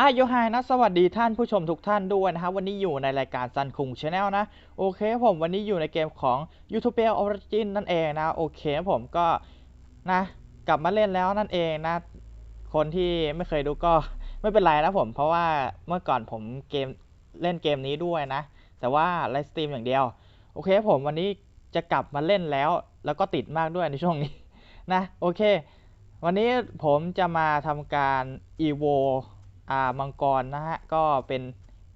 อาโยไฮนะ สวัสดีท่านผู้ชมทุกท่านด้วยนะครับ วันนี้อยู่ในรายการซันคุงชาแนลนะ โอเคผมวันนี้อยู่ในเกมของ YouTube Origin นั่นเองนะ โอเคผมก็นะ กลับมาเล่นแล้วนั่นเองนะ คนที่ไม่เคยดูก็ไม่เป็นไรนะผม เพราะว่าเมื่อก่อนผมเกมเล่นเกมนี้ด้วยนะ แต่ว่าไลฟ์สตรีมอย่างเดียว โอเคผมวันนี้จะกลับมาเล่นแล้ว แล้วก็ติดมากด้วยในช่วงนี้นะ โอเค วันนี้ผมจะมาทำการ evo อ่ามังกรนะฮะ ก็เป็น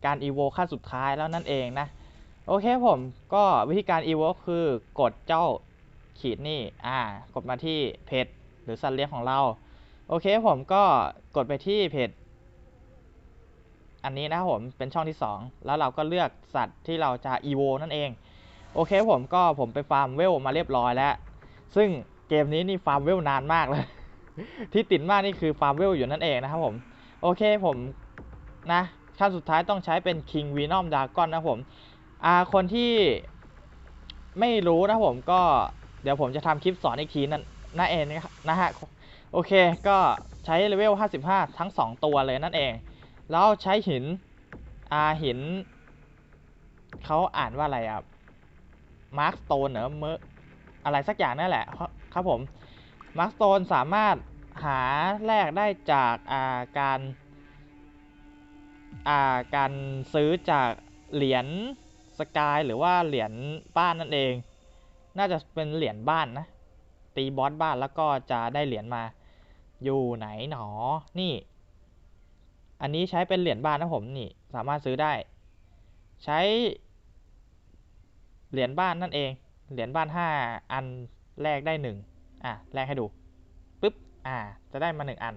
การ evo ขั้นสุดท้ายแล้วนั่นเองนะ โอเคผมก็วิธีการ evo คือกดเจ้าขีดนี่อ่ากดมาที่เพจหรือสัตว์เลี้ยงของเรา โอเคผมก็กดไปที่เพจอันนี้นะผมเป็นช่องที่ 2 แล้วเราก็เลือกสัตว์ที่เราจะ evo นั่นเอง โอเคผมก็ผมไปฟาร์มเวลมาเรียบร้อยแล้ว ซึ่งเกมนี้นี่ฟาร์มเวลนานมากเลย ที่ติดมากนี่คือฟาร์มเวลอยู่นั่นเองนะครับผม โอเคผมนะขั้นสุดท้ายต้องใช้เป็น King Venom Dragon นะผมอ่าคนที่ไม่รู้นะผมก็เดี๋ยวผมจะทำคลิปสอนอีกทีนั่นนั่นเองนะฮะโอเคก็ใช้เลเวล 55 ทั้ง 2 ตัวเลยนั่นเอง แล้วใช้หินอาหินเขาอ่านว่าอะไรอะมาร์คสโตนเหรอเมออะไรสักอย่างนั่นแหละครับผมมาร์คสโตนสามารถ หาแลกได้จากาการาการซื้อจากเหรียญสกายหรือว่าเหรียญบ้านนั่นเอง น่าจะเป็นเหรียญบ้านนะ ตีบอสบ้านแล้วก็จะได้เหรียญมา อยู่ไหนหนอ นี่ อันนี้ใช้เป็นเหรียญบ้านนะผมนี่ สามารถซื้อได้ ใช้ เหรียญบ้านนั่นเอง เหรียญบ้านห้าอันแลกได้หนึ่งอะแลกให้ดู อ่า จะได้มาหนึ่งอัน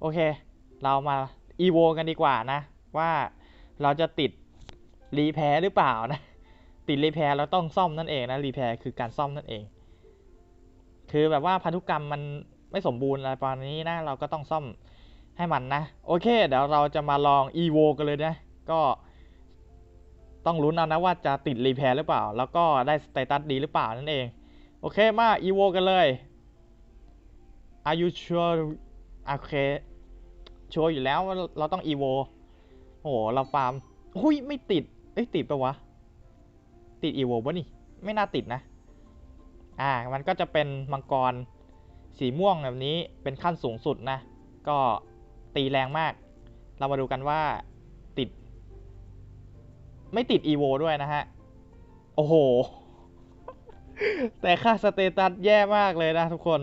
โอเค เรามาอีโวกันดีกว่านะ ว่าเราจะติดรีแพร์หรือเปล่านะ ติดรีแพร์เราต้องซ่อมนั่นเองนะ รีแพร์คือการซ่อมนั่นเอง คือแบบว่าพันธุกรรมมันไม่สมบูรณ์อะไรประมาณนี้นะ เราก็ต้องซ่อมให้มันนะ โอเค เดี๋ยวเราจะมาลองอีโวกันเลยนะ ก็ต้องลุ้นเอานะว่าจะติดรีแพร์หรือเปล่า แล้วก็ได้สเตตัสดีหรือเปล่านั่นเอง โอเคมาอีโวกันเลย Are you sure โอเคชัวร์อยู่แล้วว่าเราต้องอีโวโอ้โหเราฟาร์มหุยไม่ติด เอ้ยติดปะวะ ติดอีโวปะนี่ ไม่น่าติดนะ อ่า มันก็จะเป็นมังกรสีม่วงแบบนี้เป็นขั้นสูงสุดนะ ก็ตีแรงมาก เรามาดูกันว่าติด ไม่ติดอีโวด้วยนะฮะ โอ้โห แต่ค่าสเตตัสแย่มากเลยนะทุกคน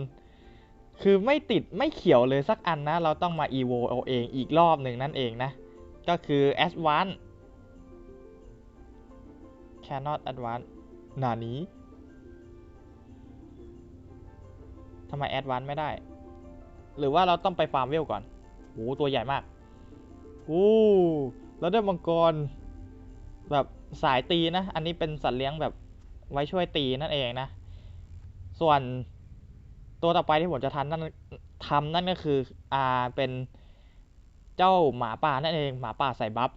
คือไม่ติดไม่เขียวเลยสักอันนะ เราต้องมา evo เอาเองอีกรอบหนึ่งนั่นเองนะ ก็คือ advance cannot advance หนานี้ทำไม advance ไม่ได้ หรือว่าเราต้องไปฟาร์มเวลก่อนโอ้ตัวใหญ่มากโอ้แล้วได้มังกร แบบสายตีนะ อันนี้เป็นสัตว์เลี้ยงแบบไว้ช่วยตีนั่นเองนะ ส่วน ตัวต่อไปที่ผมจะทำนั่นทำนั่นก็คืออ่าเป็นเจ้าหมาป่านั่นเองหมาป่าใส่บัฟ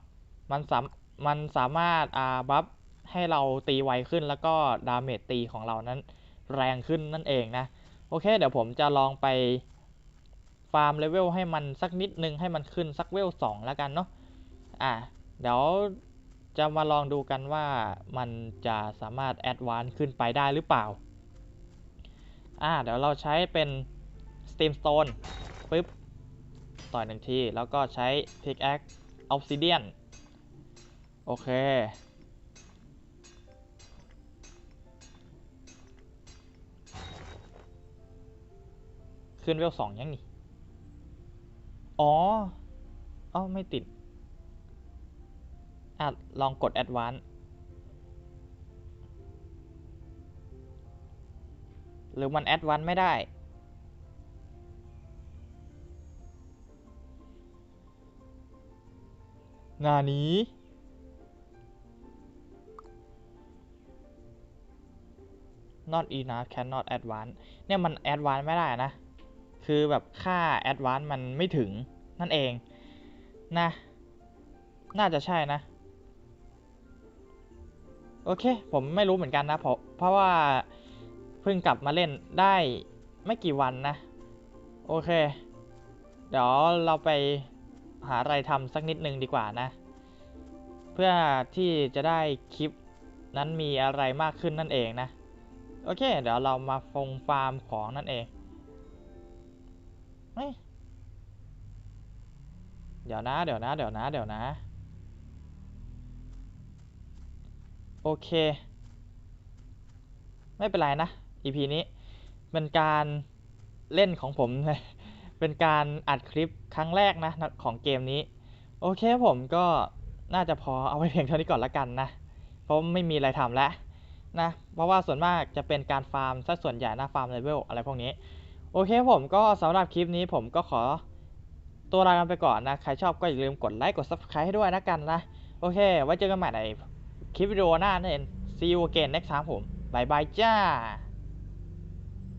มันสามมันสามารถอ่าบัฟให้เราตีไวขึ้นแล้วก็ดาเมจตีของเรานั้นแรงขึ้นนั่นเองนะโอเค เดี๋ยวผมจะลองไปฟาร์มเลเวลให้มันสักนิดนึงให้มันขึ้นสักเวลสองแล้วกันเนาะอ่าเดี๋ยวจะมาลองดูกันว่ามันจะสามารถแอดวานซ์ขึ้นไปได้หรือเปล่า อ่าเดี๋ยวเราใช้เป็น Steam Stone ปึ๊บ ต่อยหนึ่งที แล้วก็ใช้ Pickaxe Obsidian โอเค ขึ้นเวลสองยังนี่ อ๋ออ๋อไม่ติดอะลองกด Advance หรือมันแอดวันไม่ได้นานี้ not enough cannot advance เนี่ยมัน advance ไม่ได้นะ คือแบบค่า advance มันไม่ถึงนั่นเองนะ น่าจะใช่นะ โอเค ผมไม่รู้เหมือนกันนะ เพราะเพราะว่า เพิ่งกลับมาเล่นได้ไม่กี่วันนะ โอเค เดี๋ยวเราไปหาอะไรทำสักนิดนึงดีกว่านะ เพื่อที่จะได้คลิปนั้นมีอะไรมากขึ้นนั่นเองนะ โอเค เดี๋ยวเรามาฟงฟาร์มของนั่นเองเฮ้ยเดี๋ยวนะเดี๋ยวนะเดี๋ยวนะเดี๋ยวนะ โอเค ไม่เป็นไรนะ EP นี้เป็นการเล่นของผมเลยเป็นการอัดคลิปครั้งแรกนะของเกมนี้ โอเคผมก็น่าจะพอเอาไว้เพียงเท่านี้ก่อนละกันนะ เพราะไม่มีอะไรทำแล้วนะ เพราะว่าส่วนมากจะเป็นการฟาร์มซะส่วนใหญ่นะฟาร์มเลเวลอะไรพวกนี้ โอเคผมก็สำหรับคลิปนี้ผมก็ขอตัวลากันไปก่อนนะ ใครชอบก็อย่าลืมกดไลค์กด subscribe ให้ด้วยนะกันนะ โอเค ไว้เจอกันใหม่ในคลิปวิดีโอหน้านั่นเอง see you again next time ผมบายบายจ้า